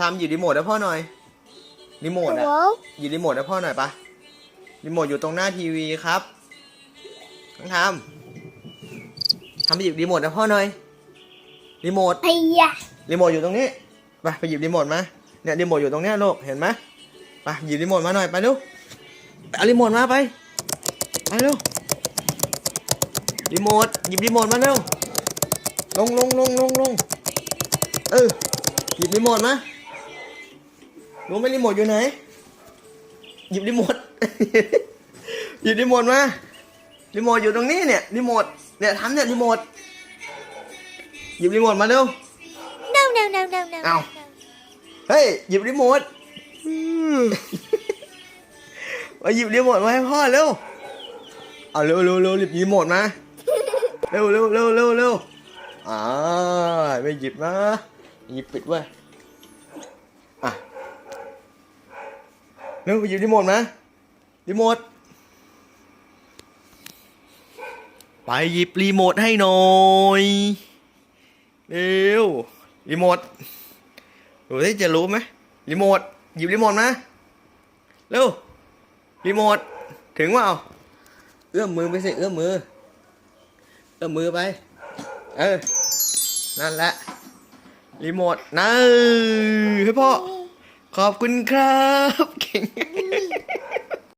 ทำหยิบรีโมทให้พ่อหน่อย รีโมทอะว้าวหยิบรีโมทให้พ่อหน่อยปะรีโมทอยู่ตรงหน้าทีวีครับต้องทำทำไปหยิบรีโมทให้พ่อหน่อย รีโมทไอ้ยะรีโมทอยู่ตรงนี้ ไปไปหยิบรีโมทมา เนี่ยรีโมทอยู่ตรงเนี้ยลูก เห็นไหมไปหยิบรีโมทมาหน่อยไปเร็วไปเอารีโมทมาไป ไปเร็วรีโมทหยิบรีโมทมาเร็วลงลงลงลงลงเออหยิบรีโมทมา รู้ไหมรีโมทอยู่ไหน หยิบรีโมท หยิบรีโมทมา รีโมทอยู่ตรงนี้เนี่ยรีโมท เนี่ยทำเนี่ยรีโมท หยิบรีโมทมาเร็ว no no no no no เอา เฮ้ยหยิบรีโมทมาหยิบรีโมทมาให้พ่อเร็ว เอาเร็วเร็วเร็วหยิบรีโมทมา เร็วเร็วเร็วเร็วเร็วอ่าไม่หยิบนะหยิบปิดไว้อะ เร็วหยิบรีโมทมารีโมทไปหยิบรีโมทให้หน่อยเร็วรีโมทดูสิจะรู้ไหมรีโมทหยิบรีโมทมาเร็วรีโมทถึงว่าเอาเอื้อมมือไปสิเอื้อมมือเอื้อมมือไปเออนั่นแหละรีโมทนั่นให้พ่อ ขอบคุณครับ เก่ง